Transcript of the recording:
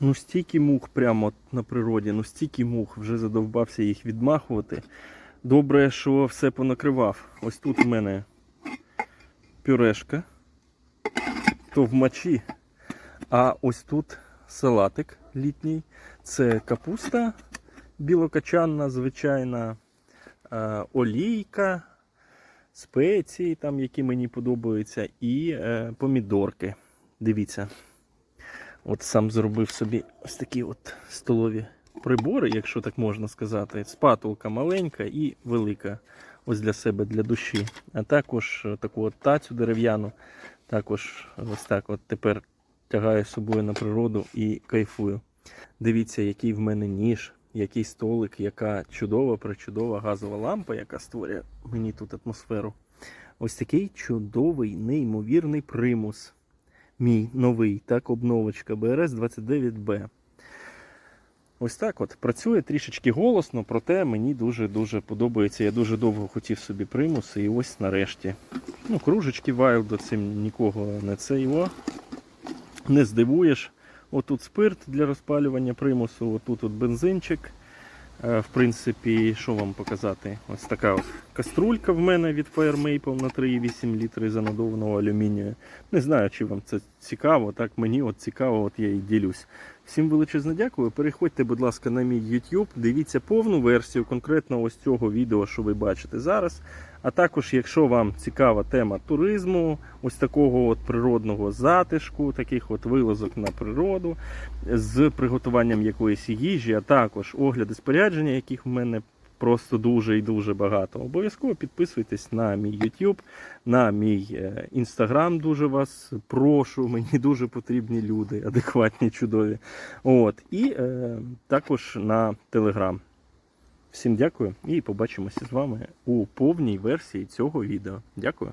Ну, стільки мух прямо на природі, ну стільки мух, вже задовбався їх відмахувати. Добре, що все понакривав. Ось тут в мене пюрешка, то в мочі. А ось тут салатик літній. Це капуста білокачанна, звичайна, е, олійка, спеції, там, які мені подобаються, і е, помідорки. Дивіться. От сам зробив собі ось такі от столові прибори, якщо так можна сказати. Спатулка маленька і велика. Ось для себе, для душі. А також е, таку от тацю дерев'яну. Також ось так от тепер тягаю з собою на природу і кайфую. Дивіться, який в мене ніж, який столик, яка чудова, причудова газова лампа, яка створює мені тут атмосферу. Ось такий чудовий, неймовірний примус. Мій новий, так, обновочка BRS 29B. Ось так от. Працює трішечки голосно, проте мені дуже-дуже подобається. Я дуже довго хотів собі примус, і ось нарешті. Ну, кружечки Wild, цим нікого не це його не здивуєш. Отут спирт для розпалювання примусу, отут от бензинчик. Е, В принципі, що вам показати? Ось така от каструлька в мене від Fire Maple на 3,8 літри занодованого алюмінію. Не знаю, чи вам це цікаво. Так мені от цікаво, от я і ділюсь. Всім величезне дякую. Переходьте, будь ласка, на мій YouTube, дивіться повну версію конкретно ось цього відео, що ви бачите зараз. А також, якщо вам цікава тема туризму, ось такого от природного затишку, таких от вилазок на природу, з приготуванням якоїсь їжі, а також огляди спорядження, яких в мене просто дуже і дуже багато. Обов'язково підписуйтесь на мій YouTube, на мій е, Instagram. Дуже вас прошу. Мені дуже потрібні люди, адекватні, чудові. От і е, також на Telegram. Всім дякую і побачимося з вами у повній версії цього відео. Дякую.